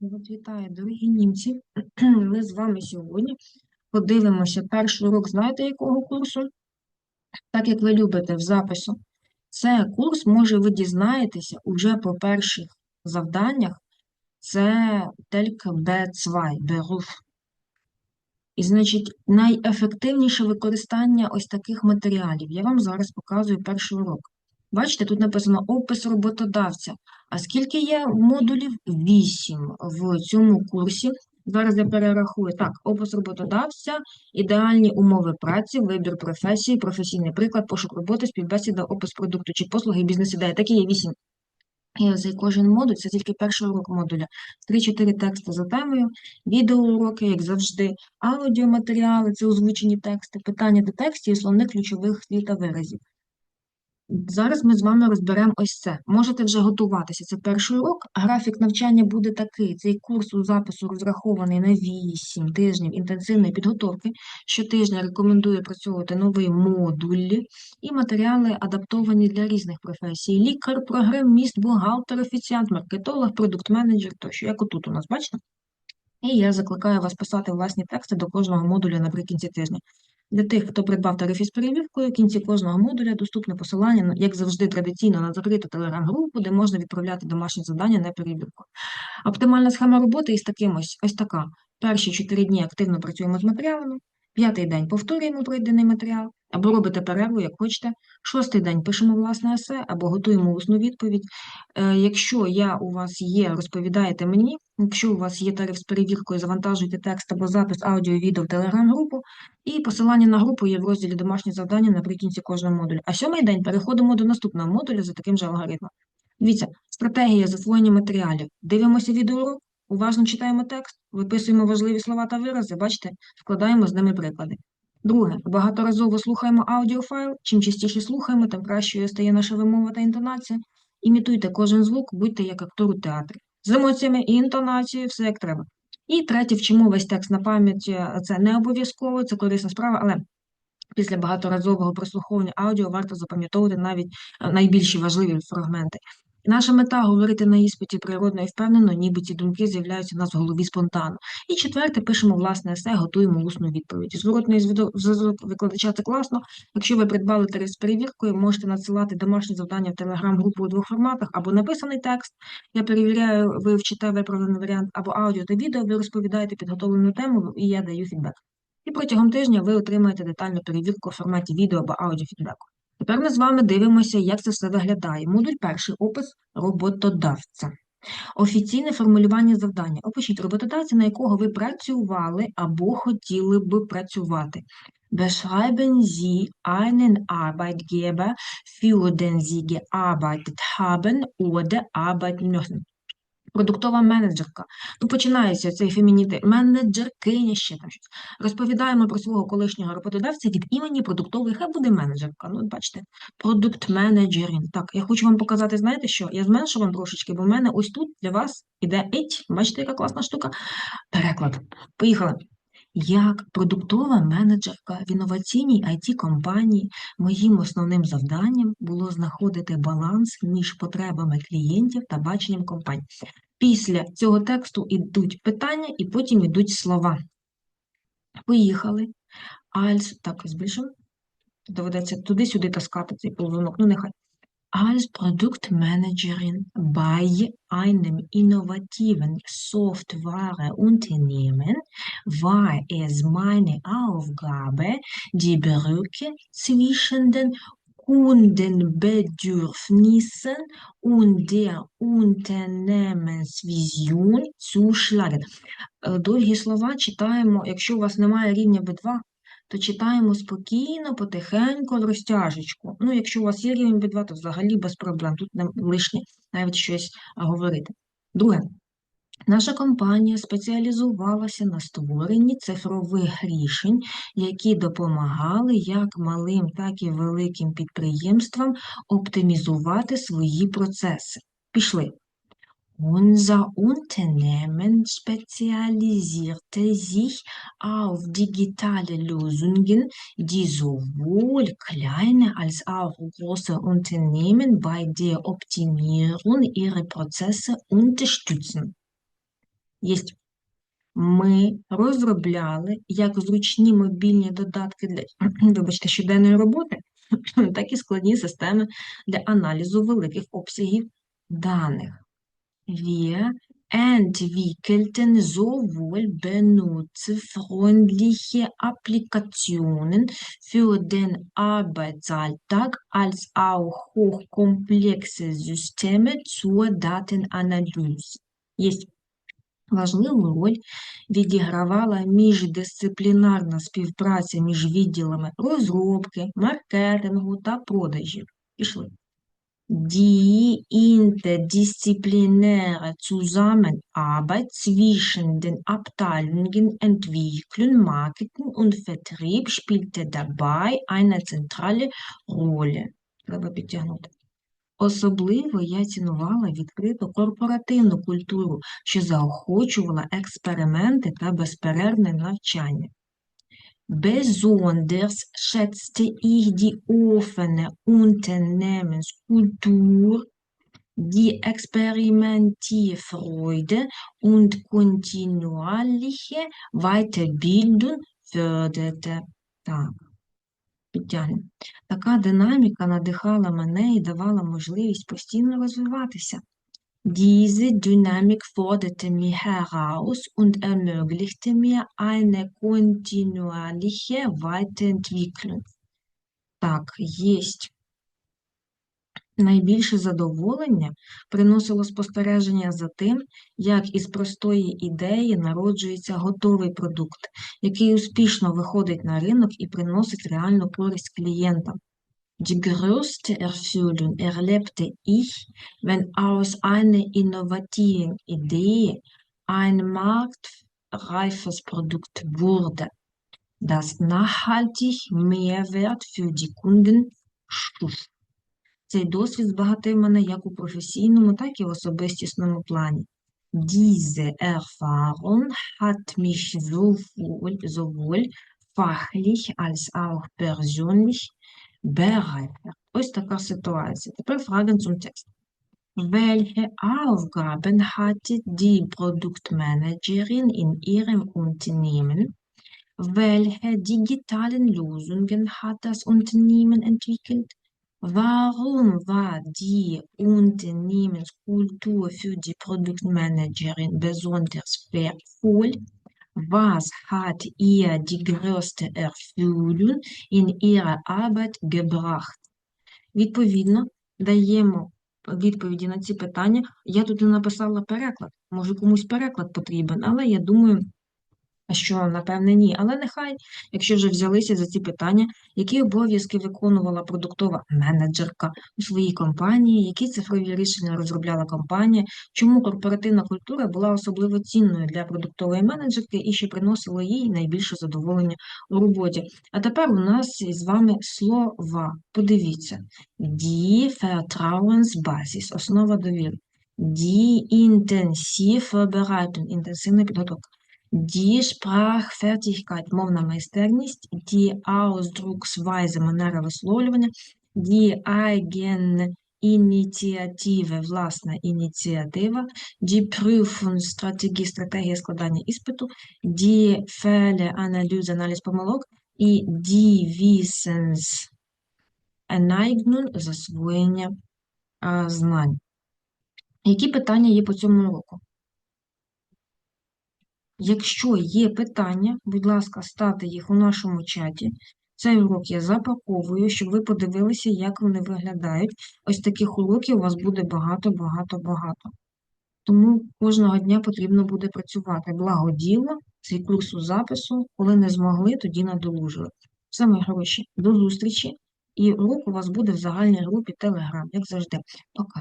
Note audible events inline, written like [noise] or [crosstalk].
Вас Вітаю, дорогі німці. [clears throat] Ми з вами сьогодні подивимося перший урок, знаєте, якого курсу? Так як ви любите в запису. Це курс, може, ви дізнаєтеся уже по перших завданнях. Це тільки B2, Beruf. І, значить, найефективніше використання ось таких матеріалів. Я вам зараз показую перший урок. Бачите, тут написано опис роботодавця. А скільки є модулів? Вісім в цьому курсі. Зараз я перерахую. Так, опис роботодавця, ідеальні умови праці, вибір професії, професійний приклад, пошук роботи, співбесіда, опис продукту чи послуги, бізнес-ідея. Такі є вісім. І за кожен модуль, це тільки перший урок модуля. Три-чотири тексти за темою, відеоуроки, як завжди, аудіоматеріали, це озвучені тексти, питання до текстів і словник ключових слів та виразів. Зараз ми з вами розберемо ось це. Можете вже готуватися. Це перший урок. Графік навчання буде такий. Цей курс у запису розрахований на 8 тижнів інтенсивної підготовки. Щотижня рекомендую працювати нові модулі і матеріали адаптовані для різних професій. Лікар, програміст, бухгалтер, офіціант, маркетолог, продукт-менеджер тощо, як отут у нас, бачите? І я закликаю вас писати власні тексти до кожного модуля наприкінці тижня. Для тих, хто придбав тариф із перевіркою, в кінці кожного модуля доступне посилання, як завжди, традиційно на закриту телеграм-групу, де можна відправляти домашні завдання на перевірку. Оптимальна схема роботи із таким ось, ось така. Перші чотири дні активно працюємо з матеріалами, п'ятий день повторюємо пройдений матеріал, або робите перерву, як хочете. Шостий день пишемо власне есе, або готуємо усну відповідь. Е, Якщо я у вас є, розповідаєте мені. Якщо у вас є тариф з перевіркою, завантажуйте текст або запис аудіо відео в телеграм-групу, і посилання на групу є в розділі домашні завдання наприкінці кожного модуля. А сьомий день переходимо до наступного модуля за таким же алгоритмом. Дивіться, стратегія засвоєння матеріалів. Дивимося відеоурок, уважно читаємо текст, виписуємо важливі слова та вирази, бачите, складаємо з ними приклади. Друге, багаторазово слухаємо аудіофайл. Чим частіше слухаємо, тим кращою стає наша вимова та інтонація. Імітуйте кожен звук, будьте як актор у театрі. З емоціями і інтонацією, все як треба. І третє, вчимо весь текст на пам'ять. Це не обов'язково, це корисна справа, але після багаторазового прослуховування аудіо варто запам'ятовувати навіть найбільші важливі фрагменти. Наша мета говорити на іспиті природно і впевнено, ніби ці думки з'являються у нас в голові спонтанно. І четверте, пишемо власне есе, готуємо усну відповідь. Зворотний зв'язок викладача це класно. Якщо ви придбали тариф з перевіркою, можете надсилати домашні завдання в телеграм-групу у двох форматах або написаний текст. Я перевіряю, ви вчите виправлений варіант, або аудіо та відео, ви розповідаєте підготовлену тему, і я даю фідбек. І протягом тижня ви отримаєте детальну перевірку в форматі відео або аудіофідбеку. Тепер ми з вами дивимося, як це все виглядає. Модуль перший опис роботодавця. Офіційне формулювання завдання. Опишіть роботодавця, на якого ви працювали або хотіли б працювати. Beschreiben Sie einen Arbeitgeber, für den Sie gearbeitet haben oder arbeiten möchten. Продуктова менеджерка. Ну, починається цей фемінітив. Менеджеркиня ще там щось. Розповідаємо про свого колишнього роботодавця від імені продуктової, хай буде менеджерка. Ну, бачите, продукт менеджерінг. Так, я хочу вам показати, знаєте що? Я зменшу вам трошечки, бо в мене ось тут для вас іде іть. Бачите, яка класна штука? Переклад. Поїхали. Як продуктова менеджерка в інноваційній IT-компанії, моїм основним завданням було знаходити баланс між потребами клієнтів та баченням компанії. Після цього тексту йдуть питання і потім йдуть слова. Поїхали. Als, так, збільшимо. Доведеться туди-сюди таскати цей ползунок, ну нехай. Als Produktmanagerin bei einem innovativen Softwareunternehmen war es meine Aufgabe, die Brücke zwischen den Kundenbedürfnissen und der Unternehmensvision zu schlagen. Довгі слова читаємо, якщо у вас немає рівня B2, то читаємо спокійно, потихеньку, розтяжечку. Ну, якщо у вас є рівень B2, то взагалі без проблем. Тут не лишнє навіть щось говорити. Друге. Наша компанія спеціалізувалася на створенні цифрових рішень, які допомагали як малим, так і великим підприємствам оптимізувати свої процеси. Пішли. Unser Unternehmen spezialisierte sich auf digitale Lösungen, die sowohl kleine als auch große Unternehmen bei der Optimierung ihrer Prozesse unterstützen. Єсть. Ми розробляли як зручні мобільні додатки для, [clears throat] вибачте, щоденної роботи, [clears throat] так і складні системи для аналізу великих обсягів даних. Wir entwickelten sowohl benutzerfreundliche Applikationen für den Arbeitsalltag als auch hochkomplexe Systeme zur Datenanalyse. Єсть важливу роль відігравала міждисциплінарна співпраця між відділами розробки, маркетингу та продажів. Пішли. Die interdisziplinäre Zusammenarbeit zwischen den Abteilungen Entwicklung, Marketing und Vertrieb spielte dabei eine zentrale Rolle. Треба підтягнути. Особливо я цінувала відкриту корпоративну культуру, що заохочувала експерименти та безперервне навчання. Besonders schätzte ich die offene Unternehmenskultur, die Experimentierfreude und kontinuierliche Weiterbildung förderte. Так, підтягнемо. Така динаміка надихала мене і давала можливість постійно розвиватися. Diese Dynamik forderte mich heraus und ermöglichte mir eine kontinuierliche Weiterentwicklung. Так, єсть. Найбільше задоволення приносило спостереження за тим, як із простої ідеї народжується готовий продукт, який успішно виходить на ринок і приносить реальну користь клієнтам. Die größte Erfüllung erlebte ich, wenn aus einer innovativen Idee ein marktreifes Produkt wurde, das nachhaltig Mehrwert für die Kunden schuf. Цей досвід збагатив мене як у професійному, так і в особистісному плані. Diese Erfahrung hat mich sowohl, sowohl fachlich als auch persönlich bereichert. Ось така ситуація. Тепер Fragen zum Text. Welche Aufgaben hatte die Produktmanagerin in ihrem Unternehmen? Welche digitalen Lösungen hat das Unternehmen entwickelt? Warum war die Unternehmenskultur für die Produktmanagerin besonders wertvoll? Was hat ihr die größte Erfüllung in ihrer Arbeit gebracht? Відповідно, даємо відповіді на ці питання. Я тут не написала переклад. Може, комусь переклад потрібен, але я думаю, що, напевне, ні. Але нехай, якщо вже взялися за ці питання, які обов'язки виконувала продуктова менеджерка у своїй компанії, які цифрові рішення розробляла компанія, чому корпоративна культура була особливо цінною для продуктової менеджерки і що приносило їй найбільше задоволення у роботі. А тепер у нас з вами слова. Подивіться. Die Vertrauensbasis, основа довіри. Die Intensivvorbereitung, інтенсивна підготовка. Die Sprachfertigkeit, мовна майстерність, die Ausdrucksweise, манера висловлювання, die Eigeninitiative, власна ініціатива, die Prüfungsstrategie, стратегія складання іспиту, die Fälle, аналіз, аналіз помилок і die Wissenseignung, засвоєння а, знань. Які питання є по цьому уроку? Якщо є питання, будь ласка, ставте їх у нашому чаті. Цей урок я запаковую, щоб ви подивилися, як вони виглядають. Ось таких уроків у вас буде багато-багато-багато. Тому кожного дня потрібно буде працювати благоділо, цей курс у запису, коли не змогли, тоді надолужили. Все, мої хороші, до зустрічі. І урок у вас буде в загальній групі Telegram, як завжди. Пока.